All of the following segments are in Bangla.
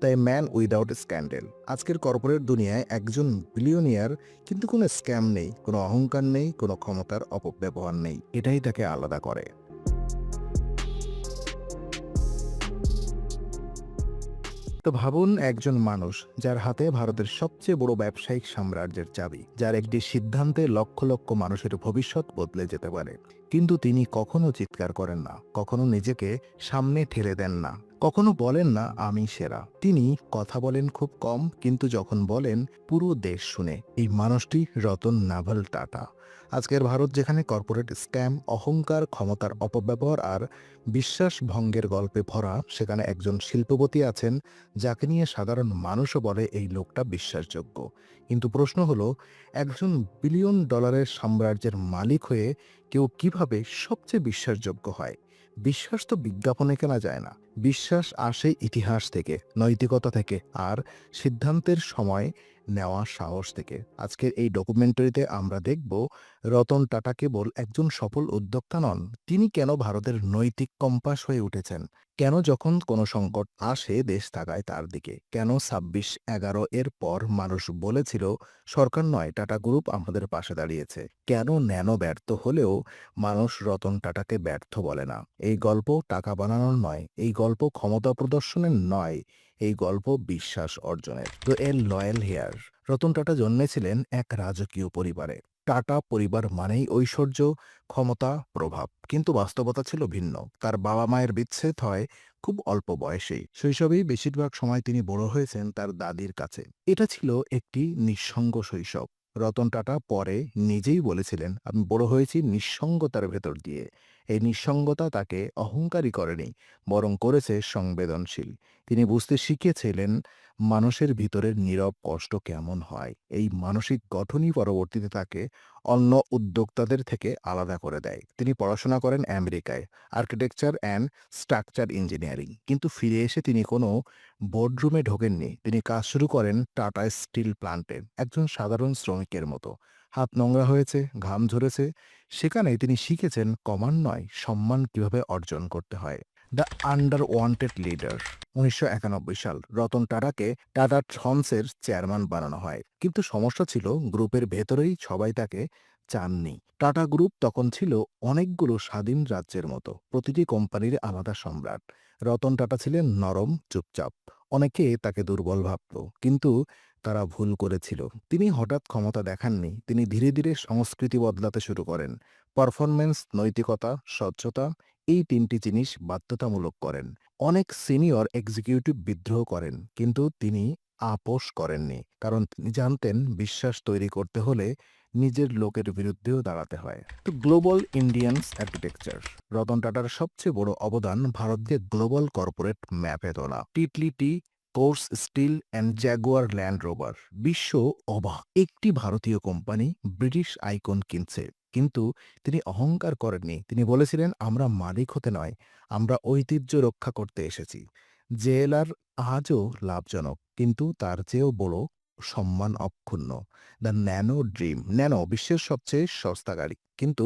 তাই ম্যান উইদাউট স্ক্যান্ডেল আজকের কর্পোরেট দুনিয়ায় একজন বিলিয়নিয়ার কিন্তু কোনো স্ক্যাম নেই, কোনো অহংকার নেই, কোনো ক্ষমতার অপব্যবহার নেই। এটাই তাকে আলাদা করে। তো ভাবুন একজন মানুষ যার হাতে ভারতের সবচেয়ে বড় ব্যবসায়িক সাম্রাজ্যের চাবি, যার একটি সিদ্ধান্তে লক্ষ লক্ষ মানুষের ভবিষ্যৎ বদলে যেতে পারে। কিন্তু তিনি কখনো চিৎকার করেন না, কখনো নিজেকে সামনে ঠেলে দেন না। কখনো বলেন না আমি সেরা। তিনি কথা বলেন খুব কম, কিন্তু যখন বলেন, পুরো দেশ শুনে। এই মানুষটি রতন নাভাল টাটা। আজকের ভারত যেখানে কর্পোরেট স্ক্যাম, অহংকার, ক্ষমতার অপব্যবহার আর বিশ্বাস ভঙ্গের গল্পে ভরা, সেখানে একজন শিল্পপতি আছেন, যাকে নিয়ে সাধারণ মানুষও বলে এই লোকটা বিশ্বাসযোগ্য। কিন্তু প্রশ্ন হলো, একজন বিলিয়ন ডলারের সাম্রাজ্যের মালিক হয়ে কেউ কীভাবে সবচেয়ে বিশ্বাসযোগ্য হয়? বিশ্বাস তো বিজ্ঞাপনে কেনা যায় না। বিশ্বাস আসে ইতিহাস থেকে, নৈতিকতা থেকে, আর সিদ্ধান্তের সময় নেওয়া সাহস থেকে। আজকের এই ডকুমেন্টারিতে আমরা দেখব রতন টাটা কেবল একজন সফল উদ্যোক্তা নন, তিনি কেন ভারতের নৈতিক কম্পাস হয়ে উঠেছেন? কেন যখন কোনো সংকট আসে, দেশ তাকায় তার দিকে? কেন ছাব্বিশ এগারো এর পর মানুষ বলেছিল, সরকার নয়, টাটা গ্রুপ আমাদের পাশে দাঁড়িয়েছে কেন ন্যানো ব্যর্থ হলেও মানুষ রতন টাটাকে ব্যর্থ বলে না? এই গল্প টাকা বানানোর নয়, এই গল্প ক্ষমতা প্রদর্শনের নয় এই গল্প বিশ্বাস অর্জনের। তো এর লয়াল হেয়ার, রতন টাটা জন্মেছিলেন এক রাজকীয় পরিবারে। টাটা পরিবার মানেই ঐশ্বর্য, ক্ষমতা, প্রভাব, কিন্তু বাস্তবতা ছিল ভিন্ন। তার বাবা মায়ের বিচ্ছেদ হয় খুব অল্প বয়সেই। শৈশবেই বেশিরভাগ সময় তিনি বড় হয়েছেন তার দাদির কাছে। এটা ছিল একটি নিঃসঙ্গ শৈশব। রতন টাটা পরে নিজেই বলেছিলেন, আমি বড় হয়েছি নিঃসঙ্গতার ভেতর দিয়ে। এই নিঃসঙ্গতা তাকে অহংকারী করেনি, বরং করেছে সংবেদনশীল। তিনি বুঝতে শিখেছিলেন মানুষের ভিতরের নীরব কষ্ট কেমন হয়। এই মানসিক গঠনই পরবর্তীতে তাকে অন্য উদ্যোক্তাদের থেকে আলাদা করে দেয়। তিনি পড়াশোনা করেন আমেরিকায়, আর্কিটেকচার অ্যান্ড স্ট্রাকচার ইঞ্জিনিয়ারিং। কিন্তু ফিরে এসে তিনি কোনো বোর্ডরুমে ঢোকেননি। তিনি কাজ শুরু করেন টাটা স্টিল প্লান্টে, একজন সাধারণ শ্রমিকের মতো। হাত নোংরা হয়েছে, ঘাম ঝরেছে সেখানে তিনি শিখেছেন কমান নয়, সম্মান কীভাবে অর্জন করতে হয়। দ্য আন্ডার ওয়ান্টেড লিডার, উনিশশো একানব্বই সাল। রতন টাটাকে টাটা ট্রন্সের চেয়ারম্যান বানানো হয়। কিন্তু সমস্যা ছিল, গ্রুপের ভেতরেই সবাই তাকে চাননি। টাটা গ্রুপ তখন ছিল অনেকগুলো স্বাধীন রাজ্যের মতো, প্রতিটি কোম্পানির আলাদা সম্রাট। রতন টাটা ছিলেন নরম, চুপচাপ। অনেকে তাকে দুর্বল ভাবত। কিন্তু তারা ভুল করেছিল। তিনি হঠাৎ ক্ষমতা দেখাননি। তিনি ধীরে ধীরে সংস্কৃতি বদলাতে শুরু করেন। পারফরমেন্স নৈতিকতা, স্বচ্ছতা এই তিনটি জিনিস বাধ্যতামূলক করেন। অনেক সিনিয়র এক্সিকিউটিভ বিদ্রোহ করেন, কিন্তু তিনি আপোষ করেননি। কারণ তিনি জানতেন বিশ্বাস তৈরি করতে হলে নিজের লোকের বিরুদ্ধেও দাঁড়াতে হয়। তো গ্লোবাল ইন্ডিয়ান্স আর্কিটেকচার। রতন টাটার সবচেয়ে বড় অবদান ভারতকে গ্লোবাল কর্পোরেট ম্যাপে তোলা। Tetley tea Corus steel and Jaguar Land Rover. বিশ্ব অবাক। একটি ভারতীয় কোম্পানি ব্রিটিশ আইকন কিনছে। কিন্তু তিনি অহংকার করেননি। তিনি বলেছিলেন, আমরা মালিক হতে নয়, আমরা ঐতিহ্য রক্ষা করতে এসেছি। জেএলআর আজও লাভজনক, কিন্তু তার চেয়েও বড় সম্মান অক্ষুণ্ণ। দ্য ন্যানো ড্রিম ন্যানো বিশ্বের সবচেয়ে সস্তা গাড়ি। কিন্তু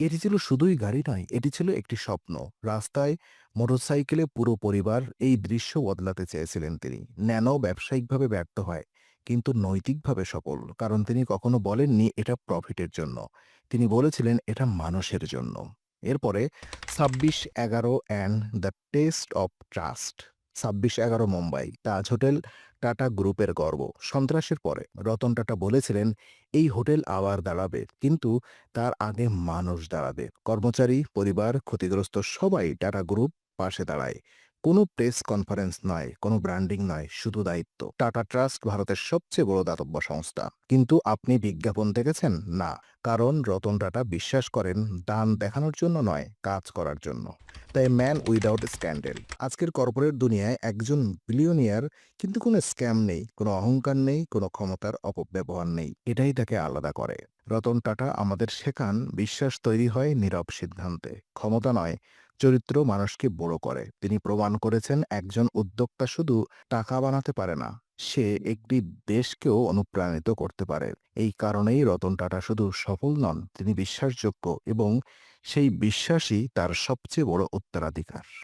এটি ছিল শুধুই গাড়ি নয়, এটি ছিল একটি স্বপ্ন। রাস্তায় মোটরসাইকেলে পুরো পরিবার এই দৃশ্য বদলাতে চেয়েছিলেন তিনি। ন্যানো ব্যবসায়িকভাবে ব্যর্থ হয়, কিন্তু নৈতিকভাবে সফল। কারণ তিনি কখনো বলেননি এটা প্রফিটের জন্য। তিনি বলেছিলেন এটা মানুষের জন্য। এরপরে ছাব্বিশ এগারো and the test of trust ছাব্বিশ এগারো মুম্বাই। তাজ হোটেল, টাটা গ্রুপের গর্ব। সন্ত্রাসের পরে রতন টাটা বলেছিলেন, এই হোটেল আবার দাঁড়াবে। কিন্তু তার আগে মানুষ দাঁড়াবে। কর্মচারী, পরিবার, ক্ষতিগ্রস্ত সবাই টাটা গ্রুপ পাশে দাঁড়ায়। কোনো প্রেস কনফারেন্স নয়, কোনো ব্র্যান্ডিং নয়, শুধু দায়িত্ব। টাটা ট্রাস্ট ভারতের সবচেয়ে বড় দাতব্য সংস্থা। কিন্তু আপনি বিজ্ঞাপন দেখেছেন? না। কারণ রতন টাটা বিশ্বাস করেন দান দেখানোর জন্য নয়, কাজ করার জন্য। তাই ম্যান উইদাউট স্ক্যান্ডেল আজকের কর্পোরেট দুনিয়ায় একজন বিলিয়নিয়ার কিন্তু কোনো স্ক্যাম নেই, কোনো অহংকার নেই, কোনো ক্ষমতার অপব্যবহার নেই। এটাই তাকে আলাদা করে। রতন টাটা আমাদের শেখান বিশ্বাস তৈরি হয় নীরব সিদ্ধান্তে। ক্ষমতা নয়, চরিত্র মানুষকে বড় করে। তিনি প্রমাণ করেছেন একজন উদ্যোক্তা শুধু টাকা বানাতে পারে না সে একটি দেশকেও অনুপ্রাণিত করতে পারে। এই কারণেই রতন টাটা শুধু সফল নন, তিনি বিশ্বাসযোগ্য এবং সেই বিশ্বাসই তার সবচেয়ে বড় উত্তরাধিকার।